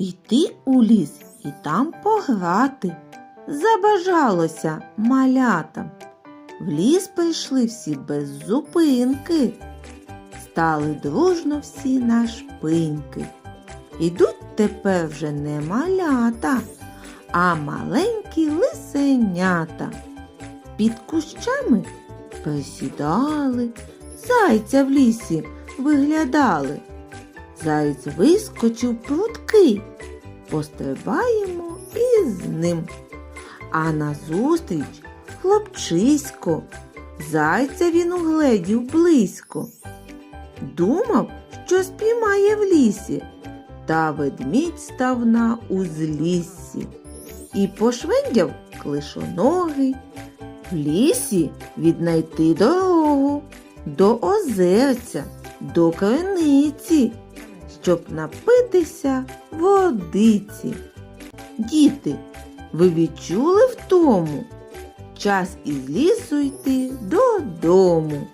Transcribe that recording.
йти у ліс і там пограти. Забажалося малятам. В ліс прийшли всі без зупинки. Стали дружно всі на шпиньки. Ідуть тепер вже не малята, а маленькі лисенята. Під кущами присідали, зайця в лісі виглядали. Заєць вискочив прудки, пострибаємо із ним. А назустріч хлопчисько, зайця він угледів близько. Думав, що спіймає в лісі, та ведмідь став на узліссі і пошвендяв клишоногий. В лісі віднайти дорогу до озерця, до криниці, щоб напитися водиці. Діти, ви відчули втому? Час із лісу йти додому.